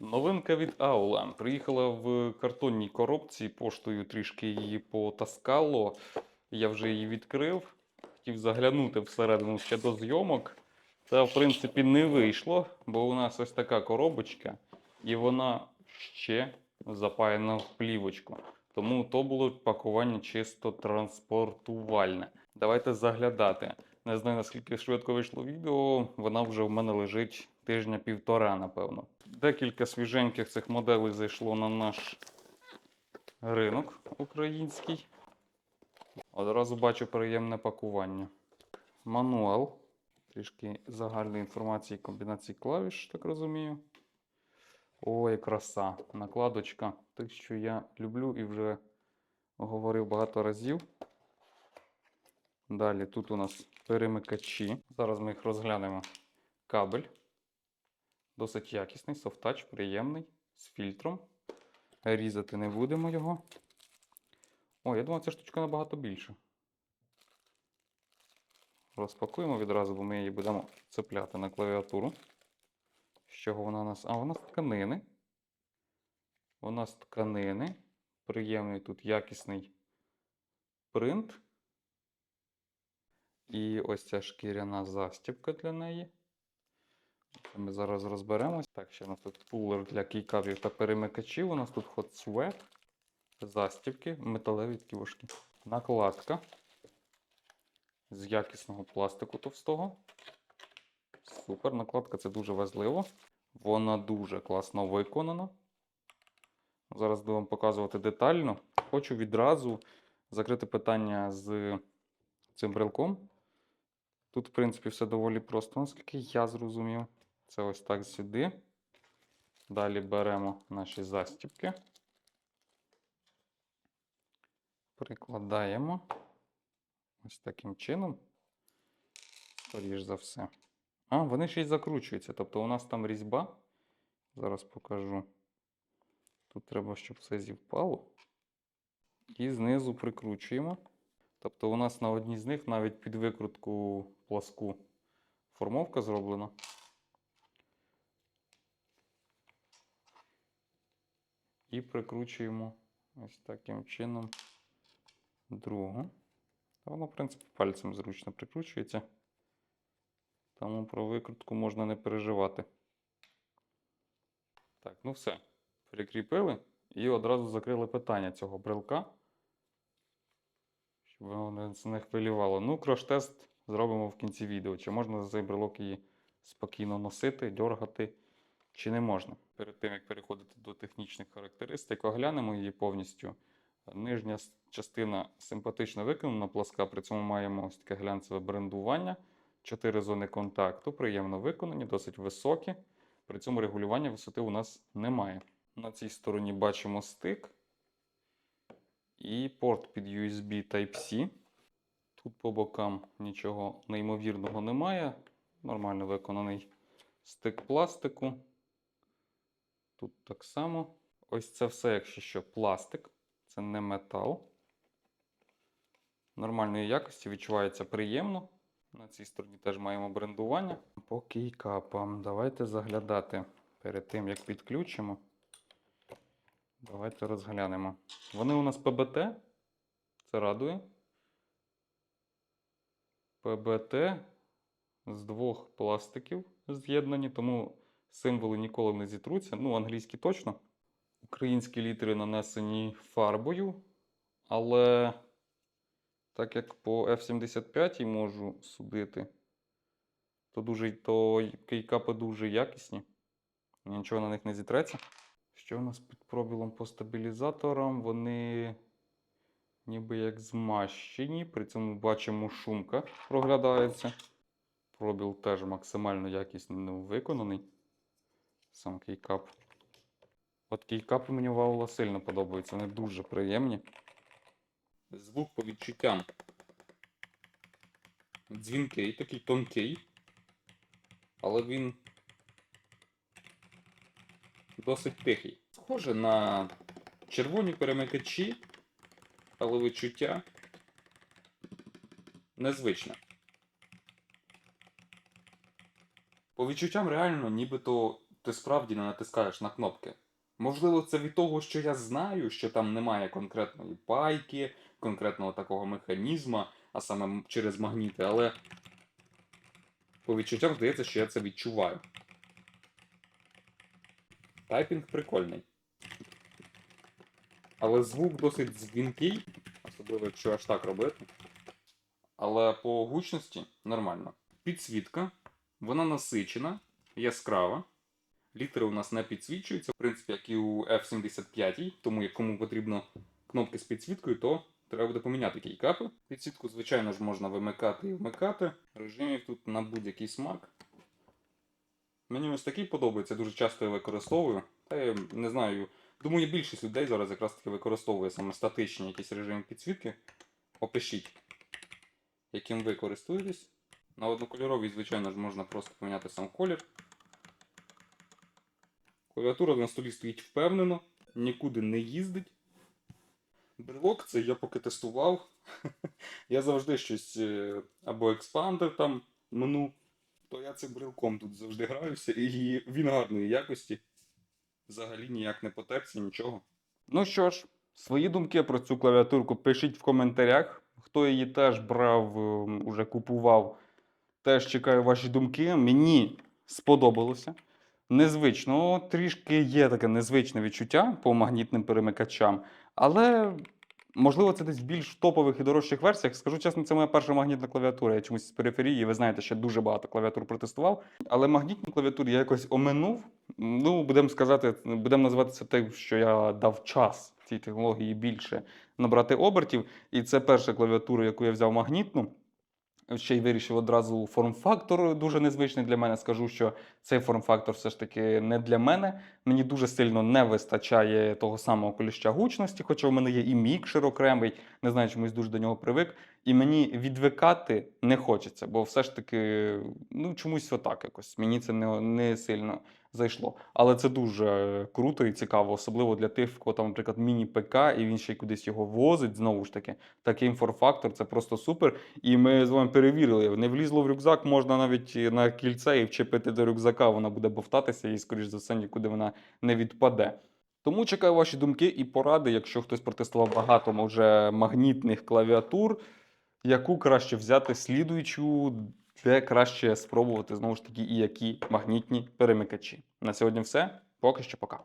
Новинка від Аула. Приїхала в картонній коробці, поштою трішки її потаскало. Я вже її відкрив. Хотів заглянути всередину ще до зйомок. Та, в принципі, не вийшло, бо у нас ось така коробочка, і вона ще запаяна в плівочку. Тому то було пакування чисто транспортувальне. Давайте заглядати. Не знаю, наскільки швидко вийшло відео, вона вже в мене лежить тижня-півтора, напевно. Декілька свіженьких цих моделей зайшло на наш ринок український. Одразу бачу приємне пакування. Мануал. Трішки загальної інформації комбінації клавіш, так розумію. Ой, краса. Накладочка. Те, що я люблю і вже говорив багато разів. Далі тут у нас перемикачі. Зараз ми їх розглянемо. Кабель. Досить якісний, софтач, приємний, з фільтром. Різати не будемо його. О, я думав, ця штучка набагато більша. Розпакуємо відразу, бо ми її будемо цепляти на клавіатуру. З чого вона у нас? А, вона з тканини. Вона з тканини. Приємний тут якісний принт. І ось ця шкіряна застібка для неї. Ми зараз розберемось. Так, ще у нас тут пулер для кейкапів та перемикачів. У нас тут swap, застібки, металеві важкі. Накладка з якісного пластику товстого. Супер, накладка це дуже важливо. Вона дуже класно виконана. Зараз буду вам показувати детально. Хочу відразу закрити питання з цим брелком. Тут, в принципі, все доволі просто, наскільки я зрозумів. Це ось так сюди. Далі беремо наші застібки. Прикладаємо ось таким чином. Скоріш за все. А, вони ще й закручуються. Тобто у нас там різьба. Зараз покажу. Тут треба, щоб все зівпало. І знизу прикручуємо. Тобто у нас на одній з них навіть під викрутку пласку формовка зроблена. І прикручуємо ось таким чином другу. Воно, в принципі, пальцем зручно прикручується. Тому про викрутку можна не переживати. Так, ну все. Прикріпили і одразу закрили питання цього брелка. Щоб воно не- хвилювало. Ну, крош-тест зробимо в кінці відео. Чи можна за цей брелок її спокійно носити, дергати, чи не можна. Перед тим, як переходити до технічних характеристик, оглянемо її повністю. Нижня частина симпатично виконана, пласка, при цьому маємо ось таке глянцеве брендування. Чотири зони контакту, приємно виконані, досить високі. При цьому регулювання висоти у нас немає. На цій стороні бачимо стик і порт під USB Type-C. Тут по бокам нічого неймовірного немає. Нормально виконаний стик пластику. Тут так само. Ось це все, якщо що, пластик, це не метал. Нормальної якості відчувається приємно. На цій стороні теж маємо брендування. По кейкапам. Давайте заглядати перед тим, як підключимо. Давайте розглянемо. Вони у нас ПБТ. Це радує. ПБТ з двох пластиків з'єднані, тому символи ніколи не зітруться. Ну, англійські точно. Українські літери нанесені фарбою, але так як по F75 можу судити, то, дуже, то кейкапи дуже якісні. Нічого на них не зітреться. Що у нас під пробілом по стабілізаторам? Вони ніби як змащені. При цьому бачимо, шумка проглядається. Пробіл теж максимально якісно виконаний. Сам кейкап. От кейкапи мені ваула сильно подобаються, вони дуже приємні. Звук по відчуттям. Дзвінкий, такий тонкий. Але він досить тихий. Схоже на червоні перемикачі, але відчуття незвичне. По відчуттям реально нібито ти справді не натискаєш на кнопки. Можливо, це від того, що я знаю, що там немає конкретної пайки, конкретного такого механізма, а саме через магніти, але по відчуттям здається, що я це відчуваю. Тайпінг прикольний. Але звук досить дзвінкий, особливо якщо аж так робити. Але по гучності нормально. Підсвітка, вона насичена, яскрава. Літери у нас не підсвічуються, в принципі, як і у F75, тому як кому потрібно кнопки з підсвіткою, то треба буде поміняти кейкапи. Підсвітку, звичайно ж, можна вимикати і вмикати. Режимів тут на будь-який смак. Мені ось такий подобається, дуже часто я використовую. Та я не знаю, думаю, більшість людей зараз якраз таки використовує саме статичні якісь режими підсвітки. Опишіть, яким ви користуєтесь. На однокольоровій, звичайно ж, можна просто поміняти сам колір. Клавіатура на столі стоїть впевнено, нікуди не їздить. Брелок це я поки тестував. я завжди щось е, або експандер там мну, то я цим брелком тут завжди граюся, і він гарної якості. Взагалі ніяк не потерся, нічого. Ну що ж, свої думки про цю клавіатурку пишіть в коментарях. Хто її теж брав, ем, уже купував, теж чекаю ваші думки. Мені сподобалося. Незвично, трішки є таке незвичне відчуття по магнітним перемикачам, але можливо це десь в більш топових і дорожчих версіях. Скажу чесно, це моя перша магнітна клавіатура. Я чомусь з периферії, ви знаєте, ще дуже багато клавіатур протестував. Але магнітні клавіатури я якось оминув. Ну, будемо сказати, будемо називати це тим, що я дав час цій технології більше набрати обертів. І це перша клавіатура, яку я взяв магнітну. Ще й вирішив одразу форм-фактор дуже незвичний для мене. Скажу, що цей форм-фактор все ж таки не для мене. Мені дуже сильно не вистачає того самого коліща гучності, хоча в мене є і мікшер окремий, не знаю, чомусь дуже до нього привик. І мені відвикати не хочеться, бо все ж таки, ну чомусь отак якось. Мені це не, не сильно зайшло. Але це дуже круто і цікаво, особливо для тих, в кого там, наприклад, міні-ПК, і він ще й кудись його возить. Знову ж таки, такий інформ-фактор це просто супер. І ми з вами перевірили, не влізло в рюкзак, можна навіть на кільце і вчепити до рюкзака, вона буде бовтатися і, скоріш за все, нікуди вона не відпаде. Тому чекаю ваші думки і поради, якщо хтось протестував багато може, магнітних клавіатур, яку краще взяти слідуючу, де краще спробувати знову ж таки і які магнітні перемикачі. На сьогодні все. Поки що пока.